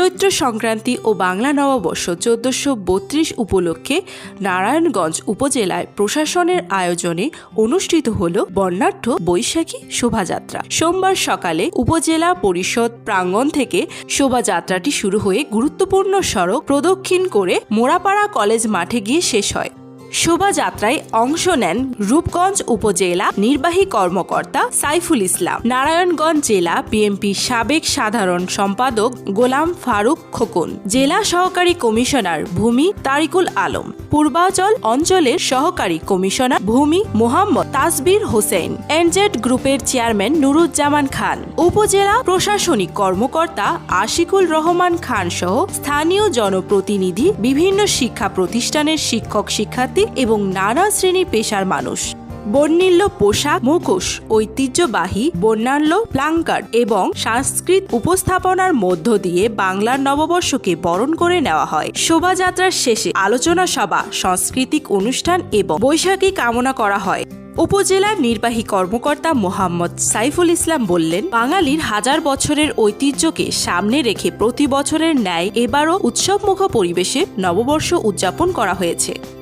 চৈত্র সংক্রান্তি ও বাংলা নববর্ষ চোদ্দশো বত্রিশ উপলক্ষে নারায়ণগঞ্জ উপজেলায় প্রশাসনের আয়োজনে অনুষ্ঠিত হল বর্ণাঢ্য বৈশাখী শোভাযাত্রা। সোমবার সকালে উপজেলা পরিষদ প্রাঙ্গণ থেকে শোভাযাত্রাটি শুরু হয়ে গুরুত্বপূর্ণ সড়ক প্রদক্ষিণ করে মোড়াপাড়া কলেজ মাঠে গিয়ে শেষ হয়। শোভাযাত্রায় অংশ নেন রূপগঞ্জ উপজেলা নির্বাহী কর্মকর্তা সাইফুল ইসলাম, নারায়ণগঞ্জ জেলা বিএনপির সাবেক সাধারণ সম্পাদক গোলাম ফারুক খোকন, জেলা সহকারী কমিশনার ভূমি তারিকুল আলম, পূর্বাচল অঞ্চলের সহকারী কমিশনার ভূমি মোহাম্মদ তাসবির হোসেন, এনজেড গ্রুপের চেয়ারম্যান নুরুজ্জামান খান, উপজেলা প্রশাসনিক কর্মকর্তা আশিকুল রহমান খান সহ স্থানীয় জনপ্রতিনিধি বিভিন্ন শিক্ষা প্রতিষ্ঠানের শিক্ষক শিক্ষার্থী এবং নানা শ্রেণির পেশার মানুষ। বর্ণিল্য পোশাক, মুখোশ, ঐতিহ্যবাহী, বর্ণাঢ্য প্লাঙ্কার এবং সাংস্কৃত উপস্থাপনার মধ্য দিয়ে বাংলার নববর্ষকে বরণ করে নেওয়া হয়। শোভাযাত্রার শেষে আলোচনা সভা, সাংস্কৃতিক অনুষ্ঠান এবং বৈশাখী কামনা করা হয়। উপজেলার নির্বাহী কর্মকর্তা মোহাম্মদ সাইফুল ইসলাম বললেন, বাঙালির হাজার বছরের ঐতিহ্যকে সামনে রেখে প্রতি বছরের ন্যায় এবারও উৎসবমুখ পরিবেশে নববর্ষ উদযাপন করা হয়েছে।